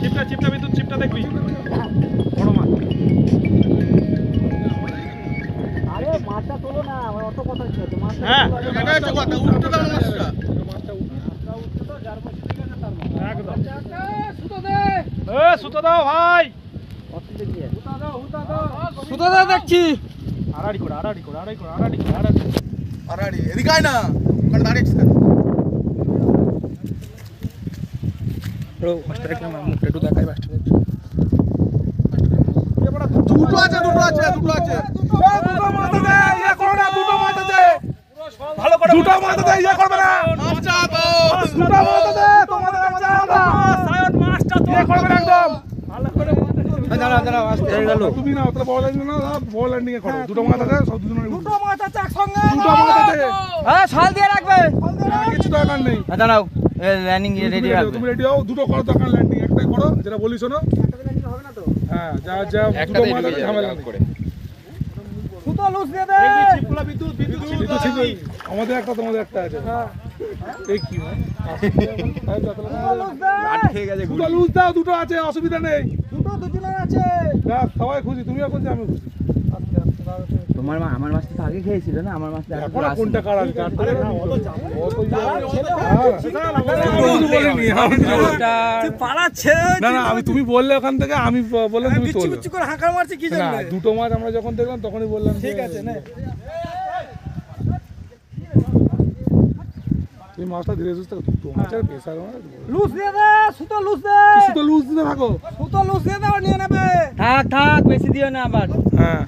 চিপটা চিপটা বিদ্যুৎ চিপটা দেখবি। বড় মাছ। আরে মাছটা তোলো না অত কথা ছিল হ্যাঁ। মাছটা মাছটা মাছটা উঠতে দাও যার মাছ ঠিক আছে তার আচ্ছা, আচ্ছা, সুতো দে। এ সুতো দাও ভাই। সুতো দাও সুতো দাও। সুতো দাও দেখছি। আড়াড়ি করে আড়াড়ি করে আড়াড়ি করে আড়াড়ি করে। আড়াড়ি আড়াড়ি এদিকে আয় না। ওখানে দাঁড়িয়ে কেন? মাস্টার একদম মুখটা একটু দেখাই মাস্টার দুটো আছে দুটো আছে দুটো আছে। দুটো মাথা দে ইয়ে করো না দুটো মাথা দে ভালো করে দুটো মাথা দে ইয়ে করবে না। মাছটা তো দুটো মাথা দে তোমাদের কাছে আলাদা সায়ন মাছটা তো ইয়ে করবে না একদম। ভালো করে দাঁড়াও দাঁড়াও আসতে। হয়ে গেল তুমি না তাহলে বল ল্যান্ডিং না বল ল্যান্ডিং এ করো। দুটো মাথা দে সব দুজনের দুটো মাথা চাক সঙ্গে দুটো মাথা দে। হ্যাঁ শাল দিয়ে রাখবে। কিছু দরকার নেই। দাঁড়াও। ল্যান্ডিং রেডি তুমি রাখবে। তুমি রেডি হও দুটো করো দরকার ল্যান্ডিং একটাই করো যেটা বলি শোনো। হ্যাঁ যা যা দুটো ঝামেলা করে। সুতো লুজ দিয়ে দে! বিদ্যুৎ ছিল আমাদের একটা তোমাদের একটা আছে। এই কি হয়? দুটো লুজ দাও দুটো আছে অসুবিধা নেই। দুটো দুজনের আছে! দেখ সবাই খুশি তুমিও খুশি আমি খুশি। তোমার মা আমার মাছটা তো আগে খেয়েছিল না? আমার মাছটা এখন আর। কোনটা কার অত অত বলিনি আমি পালাচ্ছে না না আমি তুমি বললে ওখান থেকে আমি বললাম তুমি তোলো করে হাঁকার মারছে কি না দুটো মাছ আমরা যখন দেখলাম তখনই বললাম ঠিক আছে না। তুমি মাছটা ধীরে সুস্থে দুটো মাছের পেশা লুজ দিয়ে দে সুতো লুজ দে। লুজ দিতে থাকো। সুতো লুজ দিয়ে দে নিয়ে নেবে। থাক থাক বেশি দিও না আবার। হ্যাঁ।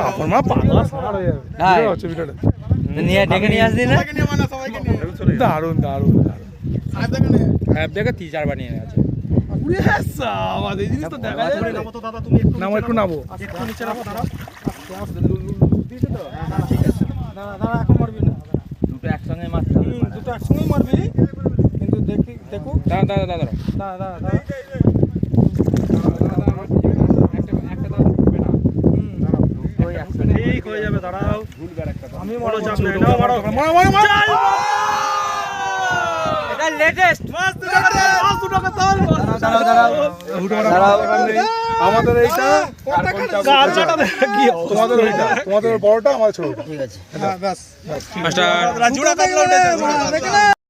এখন মা সার হয়ে। যাবে। হ্যাঁ। বুঝতে পারছ বিষয়টা? নিয়ে ডেকে নিয়ে আসবি না? মানা দারুণ দারুণ সাহেব দেখে হ্যাঁ তিন চারবার আছে। নামো একটু নামো দুটো একসঙ্গে মারতে দুটো একসঙ্গেই মারবি। কিন্তু দেখি দেখো দাঁড়া দাঁড়া। দাঁড়া দাঁড়া দাঁড়া দাঁড়া দুটোই একসঙ্গে ঠিক হয়ে যাবে দাঁড়াও। আমি বড় চাপ নেই নাও মারো মারো মারো মারো। এটা লেটেস্ট দাঁড়াও দাঁড়াও দাঁড়াও। আমাদের এইটা কি তোমাদের ওইটা তোমাদের বড়টা আমার ছোটটা। ঠিক আছে। হ্যাঁ ব্যাস। মাস্টার। জোড়া দেখলে